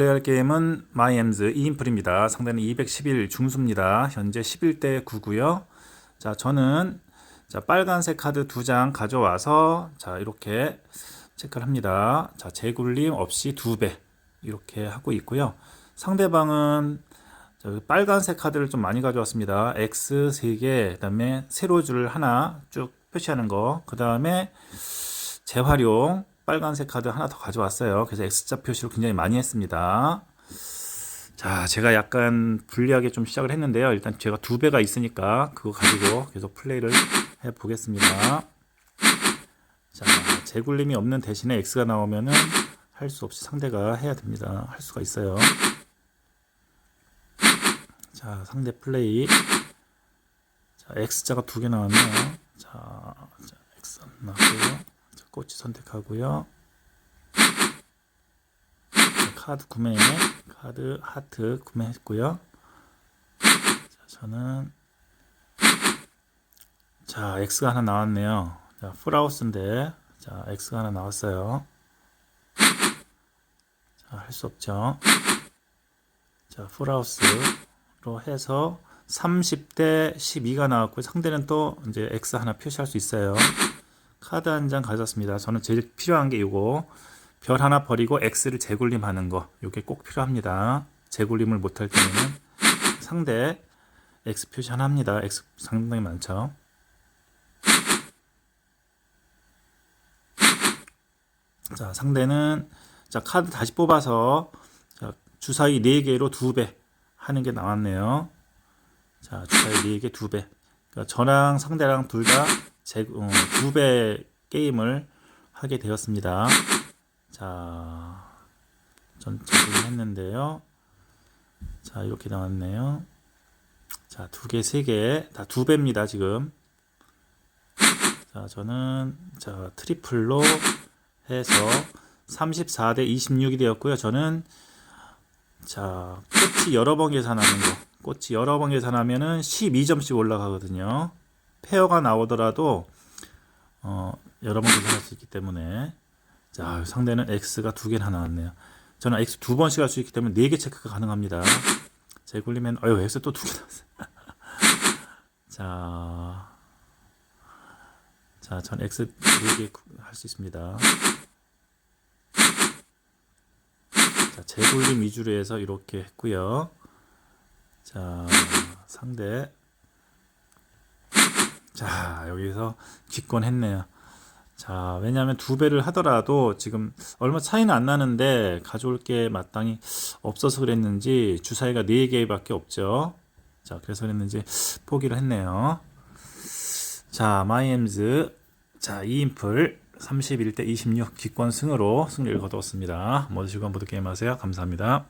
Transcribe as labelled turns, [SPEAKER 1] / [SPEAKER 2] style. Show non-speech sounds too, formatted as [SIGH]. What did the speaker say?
[SPEAKER 1] 플레이할 게임은 마이엠즈 2인풀입니다. 상대는 211 중수입니다. 현재 11대 9고요. 자, 저는 자, 빨간색 카드 두 장 가져와서 자, 이렇게 체크를 합니다. 자, 재굴림 없이 두 배 이렇게 하고 있고요. 상대방은 저 빨간색 카드를 좀 많이 가져왔습니다. X 3개, 그다음에 세로줄 하나 쭉 표시하는 거. 그다음에 재활용 빨간색 카드 하나 더 가져왔어요. 그래서 X자 표시를 굉장히 많이 했습니다. 자, 제가 약간 불리하게 좀 시작을 했는데요. 일단 제가 두 배가 있으니까 그거 가지고 계속 플레이를 해 보겠습니다. 자, 재굴림이 없는 대신에 X가 나오면은 할 수 없이 상대가 해야 됩니다. 할 수가 있어요. 자, 상대 플레이. 자, X자가 두 개 나왔네요. 자, 자 X 나왔고요. 자, 꽃이 선택하고요. 자, 카드 구매, 카드 하트 구매했고요. 자, 저는 자, X가 하나 나왔네요. 자, 풀하우스인데, 자, X가 하나 나왔어요. 자, 할 수 없죠. 자, 풀하우스로 해서 30대 12가 나왔고 상대는 또 이제 X 하나 표시할 수 있어요. 카드 한 장 가져왔습니다. 저는 제일 필요한 게 이거 별 하나 버리고 X를 재굴림하는 거. 이게 꼭 필요합니다. 재굴림을 못할 때는 상대 X 표시 하나 합니다. X 상당히 많죠. 자, 상대는 자, 카드 다시 뽑아서 자, 주사위 4개로 2배 하는 게 나왔네요. 자, 주사위 4개 2배. 그러니까 저랑 상대랑 둘다 어, 2배 게임을 하게 되었습니다. 자, 전 제공을 했는데요. 자, 이렇게 나왔네요. 자, 두 개, 세 개, 다 두 배입니다, 지금. 자, 저는, 자, 트리플로 해서 34대 26이 되었고요. 저는, 자, 꽃이 여러 번 계산하는 거. 꽃이 여러 번 계산하면은 12점씩 올라가거든요. 페어가 나오더라도, 어, 여러 번 계산할 수 있기 때문에. 자, 상대는 X가 두 개나 나왔네요. 저는 X 두 번씩 할 수 있기 때문에 네 개 체크가 가능합니다. 재굴리면, 어휴, X 또 두 개 나왔어요. [LAUGHS] 자, 자, 전 X 4개 할 수 있습니다. 자, 재굴림 위주로 해서 이렇게 했고요. 자, 상대. 자, 여기서 기권했네요. 자, 왜냐하면 두 배를 하더라도 지금 얼마 차이는 안 나는데 가져올 게 마땅히 없어서 그랬는지 주사위가 4개밖에 없죠. 자, 그래서 그랬는지 포기를 했네요. 자, 마이엠즈. 자, 2인풀 31대 26 기권 승으로 승리를 거두었습니다. 모두 즐거운 보드게임 하세요. 감사합니다.